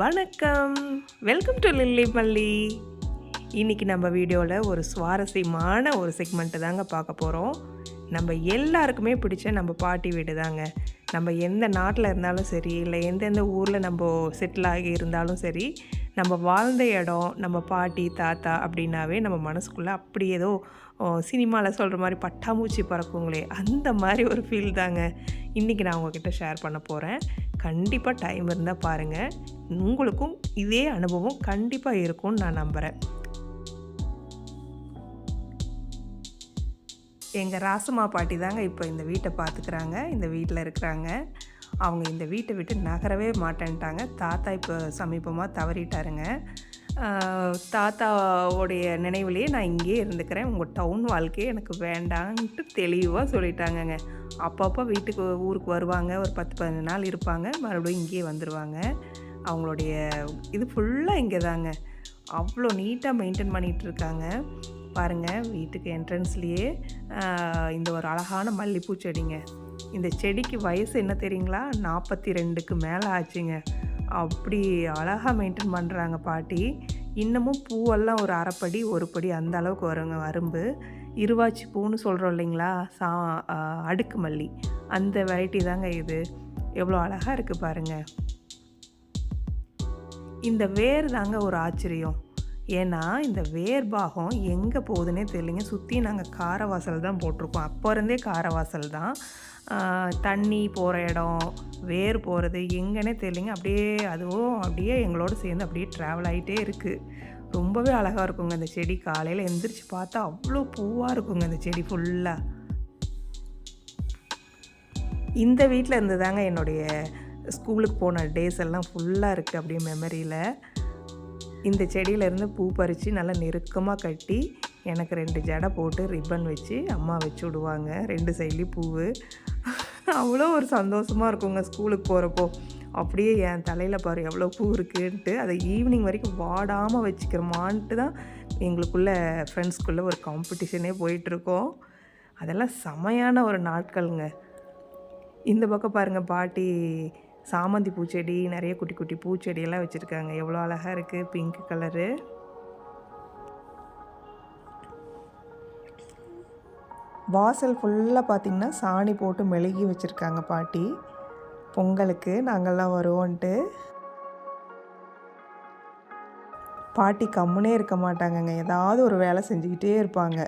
வணக்கம். Welcome to lily பள்ளி இன்னைக்கு நம்ம வீடியோவில் ஒரு சுவாரஸ்யமான ஒரு செக்மெண்ட்டு தாங்க பார்க்க போகிறோம் நம்ம எல்லாருக்குமே பிடிச்ச நம்ம பாட்டி வீடு தாங்க. நம்ம எந்த நாட்டில் இருந்தாலும் சரி இல்லை எந்தெந்த ஊரில் நம்ம செட்டில் ஆகி இருந்தாலும் சரி நம்ம வாழ்ந்த இடம் நம்ம பாட்டி தாத்தா அப்படின்னாவே நம்ம மனசுக்குள்ளே அப்படி ஏதோ சினிமாவில் சொல்கிற மாதிரி பட்டாம்பூச்சி பறக்குங்களே அந்த மாதிரி ஒரு ஃபீல் தாங்க. இன்றைக்கி நான் உங்ககிட்ட ஷேர் பண்ண போகிறேன் கண்டிப்பாக டைம் இருந்தால் பாருங்கள் உங்களுக்கும் இதே அனுபவம் கண்டிப்பாக இருக்கும்னு நான் நம்புகிறேன் எங்கள் ராசம்மா பாட்டி தாங்க இப்போ இந்த வீட்டை பார்த்துக்கிறாங்க இந்த வீட்டில் இருக்கிறாங்க. அவங்க இந்த வீட்டை விட்டு நகரவே மாட்டேன்ட்டாங்க. தாத்தா இப்போ சமீபமாக தவறிட்டாருங்க. தாத்தாவோடைய நினைவுலேயே நான் இங்கேயே இருந்துக்கிறேன். உங்கள் டவுன் வாழ்க்கையே எனக்கு வேண்டான்ட்டு தெளிவாக சொல்லிட்டாங்கங்க. அப்பப்போ வீட்டுக்கு ஊருக்கு வருவாங்க. ஒரு பத்து பதினஞ்சு நாள் இருப்பாங்க. மறுபடியும் இங்கேயே வந்துடுவாங்க அவங்களுடைய இது ஃபுல்லாக இங்கே தாங்க அவ்வளோ நீட்டாக மெயின்டைன் பண்ணிகிட்ருக்காங்க. பாருங்கள் வீட்டுக்கு என்ட்ரன்ஸ்லேயே இந்த ஒரு அழகான மல்லிப்பூ செடிங்க. இந்த செடிக்கு வயசு என்ன தெரியுங்களா? நாற்பத்தி ரெண்டுக்கு மேலே ஆச்சுங்க. அப்படி அழகாக மெயின்டைன் பண்ணுறாங்க பாட்டி. இன்னமும் பூவெல்லாம் ஒரு அரைப்படி ஒரு படி அந்த அளவுக்கு வருங்க அரும்பு இருவாச்சி பூன்னு சொல்கிறோம் இல்லைங்களா? சா அடுக்கு மல்லி. அந்த வெரைட்டி தாங்க இது. எவ்வளோ அழகாக இருக்குது பாருங்கள் இந்த வேர் தாங்க ஒரு ஆச்சரியம். ஏன்னா இந்த வேர் பாகம் எங்கே போகுதுன்னே தெரியலைங்க. சுற்றி நாங்கள் காரவாசல் தான் போட்டிருக்கோம். அப்போ இருந்தே காரவாசல் தான். தண்ணி போகிற இடம் வேர் போகிறது எங்கன்னே தெரியலைங்க. அப்படியே அதுவும் அப்படியே எங்களோட சேர்ந்து அப்படியே ட்ராவல் ஆகிட்டே இருக்குது ரொம்பவே அழகாக இருக்குங்க அந்த செடி. காலையில் எந்திரிச்சு பார்த்தா அவ்வளோ பூவாக இருக்குங்க அந்த செடி ஃபுல்லாக இந்த வீட்டில் இருந்து தாங்க என்னுடைய ஸ்கூலுக்கு போன டேஸ் எல்லாம் ஃபுல்லாக இருக்குது அப்படியே மெமரியில் இந்த செடியிலேருந்து பூ பறித்து நல்லா நெருக்கமாக கட்டி எனக்கு ரெண்டு ஜடை போட்டு ரிப்பன் வச்சு அம்மா வச்சு விடுவாங்க. ரெண்டு சைட்லேயும் பூவு. அவ்வளோ ஒரு சந்தோஷமாக இருக்குங்க ஸ்கூலுக்கு போகிறப்போ அப்படியே என் தலையில் பாரு எவ்வளோ பூ இருக்குன்ட்டு அதை ஈவினிங் வரைக்கும் வாடாமல் வச்சுக்கிறோமான்ட்டு தான் எங்களுக்குள்ள ஃப்ரெண்ட்ஸ்குள்ளே ஒரு காம்படிஷனே போயிட்டுருக்கோம். அதெல்லாம் செமையான ஒரு நாட்களுங்க. இந்த பக்கம் பாருங்கள் பாட்டி சாமந்தி பூச்செடி நிறைய குட்டி குட்டி பூச்செடியெல்லாம் வச்சுருக்காங்க. எவ்வளோ அழகாக இருக்குது பிங்க் கலரு வாசல் ஃபுல்லாக பார்த்திங்கன்னா சாணி போட்டு மெழுகி வச்சுருக்காங்க பாட்டி. பொங்கலுக்கு நாங்கள்லாம் வருவோன்ட்டு. பாட்டி கம்முனே இருக்க மாட்டாங்கங்க. ஏதாவது ஒரு வேலை செஞ்சுக்கிட்டே இருப்பாங்க.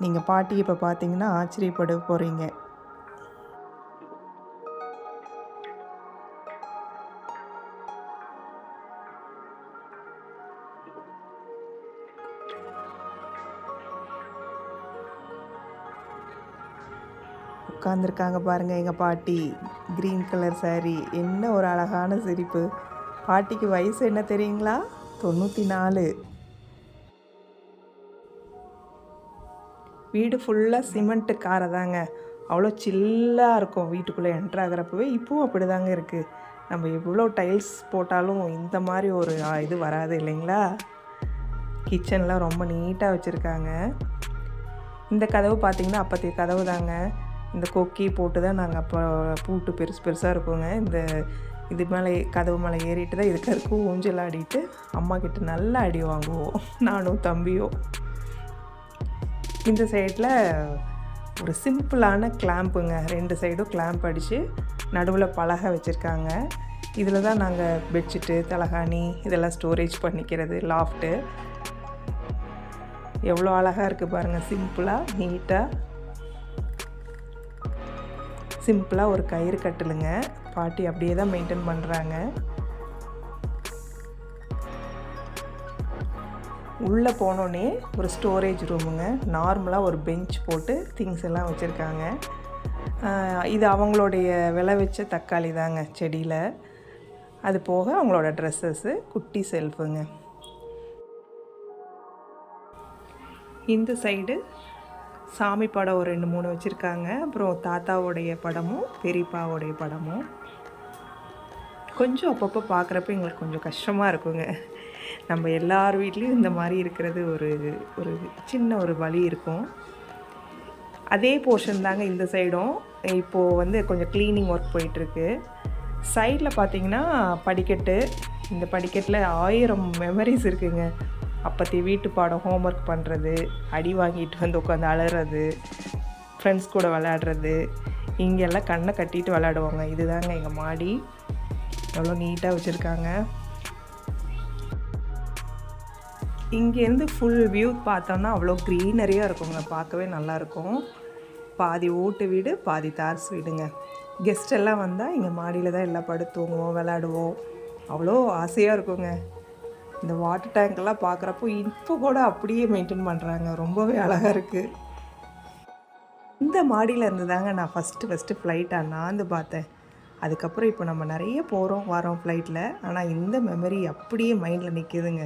நீங்கள் பாட்டி இப்போ பார்த்தீங்கன்னா ஆச்சரியப்பட போகிறீங்க உட்காந்துருக்காங்க பாருங்க எங்கள் பாட்டி. Green colour saree. என்ன ஒரு அழகான சிரிப்பு. பாட்டிக்கு வயசு என்ன தெரியுங்களா? தொண்ணூற்றி நாலு வீடு ஃபுல்லாக சிமெண்ட்டு காரை தாங்க அவ்வளோ சில்லாக இருக்கும். வீட்டுக்குள்ளே என்ட்ரு ஆகிறப்பவே இப்போவும் அப்படி தாங்க இருக்குது நம்ம எவ்வளோ டைல்ஸ் போட்டாலும் இந்த மாதிரி ஒரு இது வராது இல்லைங்களா? கிச்சன்லாம் ரொம்ப நீட்டாக வச்சுருக்காங்க. இந்த கதவு பார்த்திங்கன்னா அப்போத்தைய கதவு தாங்க. இந்த கொக்கி போட்டு தான் நாங்கள் அப்போ பூட்டு பெருசு பெருசாக இருக்குங்க. இந்த இது மேலே கதவு மேலே ஏறிட்டு தான் இதுக்கு இருக்கும் ஊஞ்சல் ஆடிட்டு அம்மா கிட்ட நல்லா அடி வாங்குவோம். நானும் தம்பியும். இந்த சைடில் ஒரு சிம்பிளான கிளாம்புங்க. ரெண்டு சைடும் கிளாம்ப் அடித்து நடுவில் பலகை வச்சுருக்காங்க. இதில் தான் நாங்கள் பெட்ஷீட்டு தலகாணி இதெல்லாம் ஸ்டோரேஜ் பண்ணிக்கிறது லாஃப்ட்டு எவ்வளோ அழகாக இருக்குது பாருங்கள் சிம்பிளாக நீட்டாக சிம்பிளாக ஒரு கயிறு கட்டலுங்க. பாட்டி அப்படியே தான் மெயின்டைன் பண்ணுறாங்க உள்ளே போனோடனே ஒரு ஸ்டோரேஜ் ரூமுங்க. நார்மலாக ஒரு பெஞ்ச் போட்டு திங்ஸ் எல்லாம் வச்சுருக்காங்க. இது அவங்களுடைய விளை வச்ச தக்காளி தாங்க செடியில். அது போக அவங்களோட ட்ரெஸ்ஸஸ்ஸு குட்டி செல்ஃபுங்க இந்த சைடு சாமி படம் ஒரு ரெண்டு மூணு வச்சுருக்காங்க. அப்புறம் தாத்தாவோடைய படமும் பெரியப்பாவோடைய படமும். கொஞ்சம் அப்பப்போ பார்க்குறப்ப எங்களுக்கு கொஞ்சம் கஷ்டமாக இருக்குங்க. நம்ம எல்லார் வீட்லேயும் இந்த மாதிரி இருக்கிறது ஒரு ஒரு சின்ன ஒரு வழி இருக்கும். அதே போர்ஷன் தாங்க இந்த சைடும் இப்போது வந்து கொஞ்சம் க்ளீனிங் ஒர்க் போயிட்டுருக்கு. சைடில் பார்த்தீங்கன்னா படிக்கட்டு. இந்த படிக்கட்டில் ஆயிரம் மெமரிஸ் இருக்குங்க. அப்பத்தி வீட்டு பாடம் ஹோம்ஒர்க் பண்ணுறது அடி வாங்கிட்டு வந்து உட்காந்து அலறது ஃப்ரெண்ட்ஸ் கூட விளையாடுறது இங்கெல்லாம் கண்ணை கட்டிட்டு விளையாடுவாங்க. இதுதாங்க எங்கள் மாடி. எவ்வளோ நீட்டாக வச்சுருக்காங்க. இங்கேருந்து ஃபுல் வியூ பார்த்தோன்னா அவ்வளோ க்ரீனரியாக இருக்குங்க. பார்க்கவே நல்லாயிருக்கும். பாதி ஓட்டு வீடு பாதி தார்ஸ் வீடுங்க. கெஸ்ட் எல்லாம் வந்தால் இங்கே மாடியில் தான் எல்லாம் படுத்து தூங்குவோம் விளையாடுவோம். அவ்வளோ ஆசையாக இருக்குங்க. இந்த வாட்டர் டேங்க்கெல்லாம் பார்க்குறப்போ இப்போ கூட அப்படியே மெயின்டைன் பண்ணுறாங்க ரொம்பவே அழகாக இருக்குது இந்த மாடியில் இருந்து தாங்க நான் ஃபஸ்ட்டு ஃபஸ்ட்டு ஃப்ளைட்டாக நான் பார்த்தேன். அதுக்கப்புறம் இப்போ நம்ம நிறைய போகிறோம் வரோம் ஃப்ளைட்டில் ஆனால் இந்த மெமரி அப்படியே மைண்டில் நிற்கிதுங்க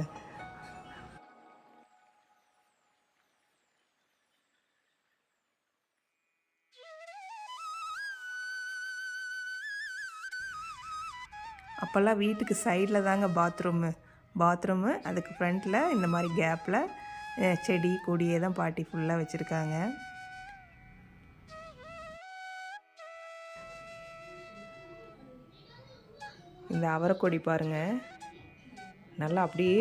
அப்போல்லாம் வீட்டுக்கு சைடில் தாங்க பாத்ரூமு பாத்ரூமு அதுக்கு ஃப்ரண்ட்டில் இந்த மாதிரி கேப்பில் செடி கொடியே தான் பாட்டி ஃபுல்லாக வச்சுருக்காங்க. இந்த அவரைக்கொடி பாருங்கள் நல்லா அப்படியே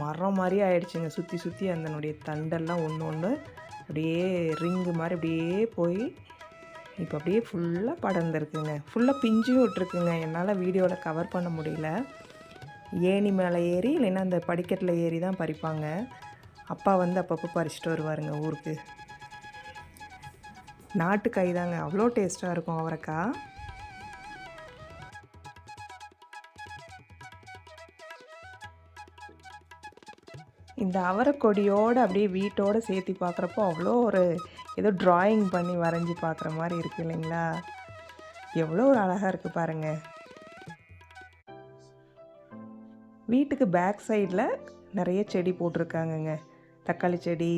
மரம் மாதிரி ஆயிடுச்சுங்க. சுற்றி சுற்றி அதனுடைய தண்டெல்லாம் ஒன்று ஒன்று அப்படியே ரிங்கு மாதிரி அப்படியே போய் இப்போ அப்படியே ஃபுல்லாக படர்ந்துருக்குங்க. ஃபுல்லாக பிஞ்சும் விட்ருக்குங்க என்னால் வீடியோவில் கவர் பண்ண முடியல. ஏணி மேலே ஏறி இல்லைன்னா அந்த படிக்கட்டில் ஏறி தான் பறிப்பாங்க. அப்பா வந்து அப்பப்போ பறிச்சுட்டு வருவாருங்க ஊருக்கு. நாட்டு காய் தாங்க அவ்வளோ டேஸ்ட்டாக இருக்கும் அவரைக்காய் இந்த அவரைக்கொடியோடு அப்படியே வீட்டோடு சேர்த்து பார்க்குறப்போ அவ்வளோ ஒரு ஏதோ ட்ராயிங் பண்ணி வரைஞ்சி பார்க்குற மாதிரி இருக்குது இல்லைங்களா? எவ்வளோ ஒரு அழகாக இருக்குது பாருங்கள் வீட்டுக்கு பேக் சைடில் நிறைய செடி போட்டிருக்காங்கங்க. தக்காளி செடி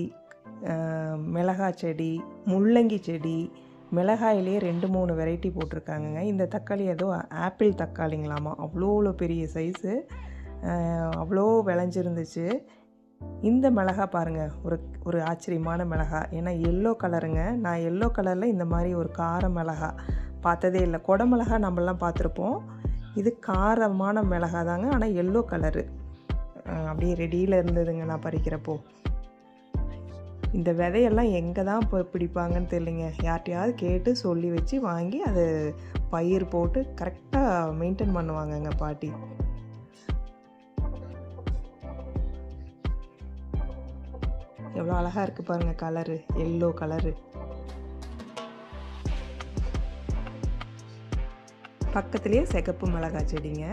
மிளகாய் செடி முள்ளங்கி செடி மிளகாயிலே ரெண்டு மூணு வெரைட்டி போட்டிருக்காங்கங்க. இந்த தக்காளி ஏதோ ஆப்பிள் தக்காளிங்களாமா? அவ்வளோ அவ்வளோ பெரிய சைஸு அவ்வளோ விளைஞ்சிருந்துச்சு. இந்த மிளகா பாருங்கள் ஒரு ஒரு ஆச்சரியமான மிளகா ஏன்னா எல்லோ கலருங்க நான் எல்லோ கலரில் இந்த மாதிரி ஒரு கார மிளகா பார்த்ததே இல்லை. குடமிளகா நம்மளாம் பார்த்துருப்போம். இது காரமான மிளகா தாங்க ஆனால் எல்லோ கலரு அப்படியே ரெடியில் இருந்ததுங்க நான் பறிக்கிறப்போ. இந்த விதையெல்லாம் எங்கே தான் இப்போ பிடிப்பாங்கன்னு தெரியலிங்க. யார்கிட்டையாவது கேட்டு சொல்லி வச்சு வாங்கி அது பயிர் போட்டு கரெக்டாக மெயின்டைன் பண்ணுவாங்கங்க பாட்டி. எவ்வளோ அழகாக இருக்குது பாருங்கள் கலரு எல்லோ கலரு பக்கத்துலேயே சிகப்பு மிளகாய் செடிங்க.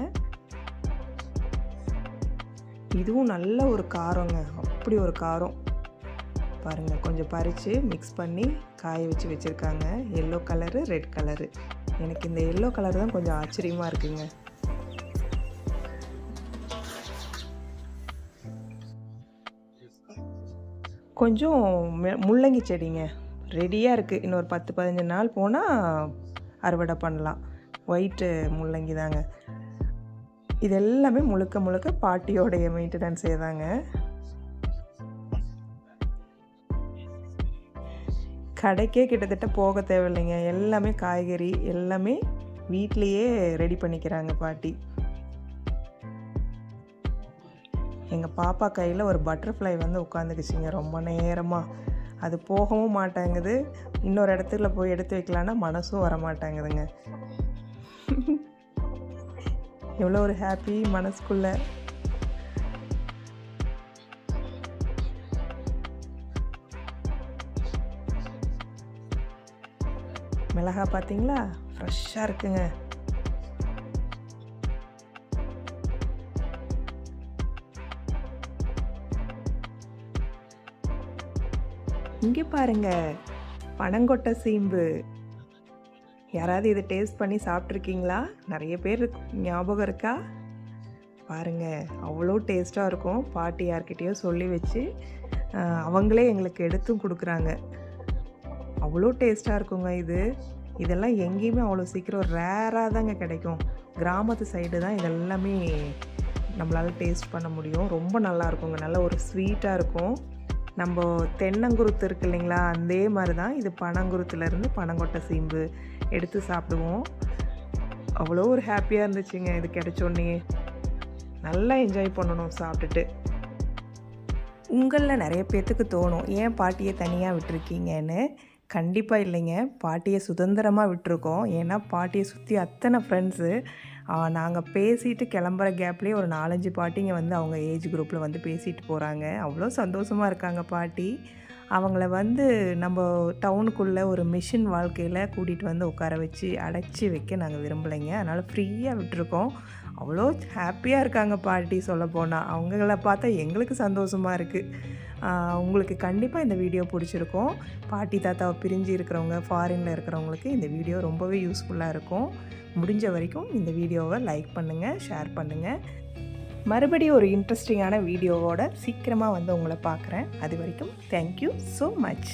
இதுவும் நல்ல ஒரு காரங்க. அப்படி ஒரு காரம். பாருங்கள் கொஞ்சம் பறித்து மிக்ஸ் பண்ணி காய வச்சு வச்சுருக்காங்க. எல்லோ கலரு ரெட் கலரு எனக்கு இந்த எல்லோ கலர் தான் கொஞ்சம் ஆச்சரியமாக இருக்குங்க. கொஞ்சம் முள்ளங்கி செடிங்க. ரெடியாக இருக்குது இன்னொரு பத்து பதினஞ்சு நாள் போனால் அறுவடை பண்ணலாம். ஒயிட்டு முள்ளங்கி தாங்க. இது எல்லாமே முழுக்க முழுக்க பாட்டியோடைய மெயின்டெனன்ஸே தாங்க. கடைக்கே கிட்டத்தட்ட போக தேவையில்லைங்க. எல்லாமே காய்கறி எல்லாமே வீட்லேயே ரெடி பண்ணிக்கிறாங்க பாட்டி. எங்கள் பாப்பா கையில் ஒரு பட்டர்ஃப்ளை வந்து உட்காந்துக்குச்சிங்க ரொம்ப நேரமாக அது போகவும் மாட்டேங்குது. இன்னொரு இடத்துல போய் எடுத்து வைக்கலான்னா மனசும் வர மாட்டேங்குதுங்க எவ்வளோ ஒரு ஹாப்பி மனசுக்குள்ள. மிளகா பார்த்தீங்களா ஃப்ரெஷ்ஷாக இருக்குங்க. இங்கே பாருங்க பனங்கொட்டை சீம்பு. யாராவது இதை டேஸ்ட் பண்ணி சாப்பிட்ருக்கீங்களா நிறைய பேர் ஞாபகம் இருக்கா? பாருங்க அவ்வளோ டேஸ்ட்டாக இருக்கும். பாட்டி யார்கிட்டயோ சொல்லி வச்சு அவங்களே எங்களுக்கு எடுத்தும் கொடுக்குறாங்க. அவ்வளோ டேஸ்ட்டாக இருக்குங்க இது. இதெல்லாம் எங்கேயுமே அவ்வளோ சீக்கிரம் ரேராக தாங்க கிடைக்கும். கிராமத்து சைடு தான் இதெல்லாமே நம்மளால் டேஸ்ட் பண்ண முடியும். ரொம்ப நல்லா இருக்குங்க. நல்ல ஒரு ஸ்வீட்டாக இருக்கும். நம்ம தென்னங்குருத்து இருக்கு இல்லைங்களா? அதே மாதிரி தான் இது பனங்குருத்துலேருந்து பனங்கொட்டை சீம்பு எடுத்து சாப்பிடுவோம். அவ்வளோ ஒரு ஹாப்பியாக இருந்துச்சுங்க இது கிடைச்சோன்னே நல்லா என்ஜாய் பண்ணணும் சாப்பிட்டுட்டு. உங்களில் நிறைய பேர்த்துக்கு தோணும் ஏன் பாட்டியை தனியாக விட்டுருக்கீங்கன்னு? கண்டிப்பாக இல்லைங்க. பாட்டியை சுதந்திரமாக விட்டுருக்கோம். ஏன்னா பாட்டியை சுற்றி அத்தனை ஃப்ரெண்ட்ஸு நாங்கள் பேசிட்டு கிளம்புற கேப்லேயே ஒரு நாலஞ்சு பாட்டிங்க வந்து அவங்க ஏஜ் குரூப்பில் வந்து பேசிட்டு போகிறாங்க அவ்வளோ சந்தோஷமாக இருக்காங்க பாட்டி. அவங்கள வந்து நம்ம டவுனுக்குள்ளே ஒரு மிஷின் வாழ்க்கையில் கூட்டிகிட்டு வந்து உட்கார வச்சு அடைச்சி வைக்க நாங்கள் விரும்பலைங்க. அதனால் ஃப்ரீயாக விட்டுருக்கோம். அவ்வளோ ஹாப்பியாக இருக்காங்க பாட்டி சொல்ல போனால் அவங்கள பார்த்தா எங்களுக்கு சந்தோஷமாக இருக்குது உங்களுக்கு கண்டிப்பாக இந்த வீடியோ பிடிச்சிருக்கும். பாட்டி தாத்தாவை பிரிஞ்சு இருக்கிறவங்க ஃபாரினில் இருக்கிறவங்களுக்கு இந்த வீடியோ ரொம்பவே யூஸ்ஃபுல்லாக இருக்கும். முடிஞ்ச வரைக்கும் இந்த வீடியோவை லைக் பண்ணுங்கள் ஷேர் பண்ணுங்கள் மறுபடியும் ஒரு இன்ட்ரெஸ்டிங்கான வீடியோவோட சீக்கிரமாக வந்து உங்களை பார்க்குறேன். அது வரைக்கும் தேங்க்யூ ஸோ மச்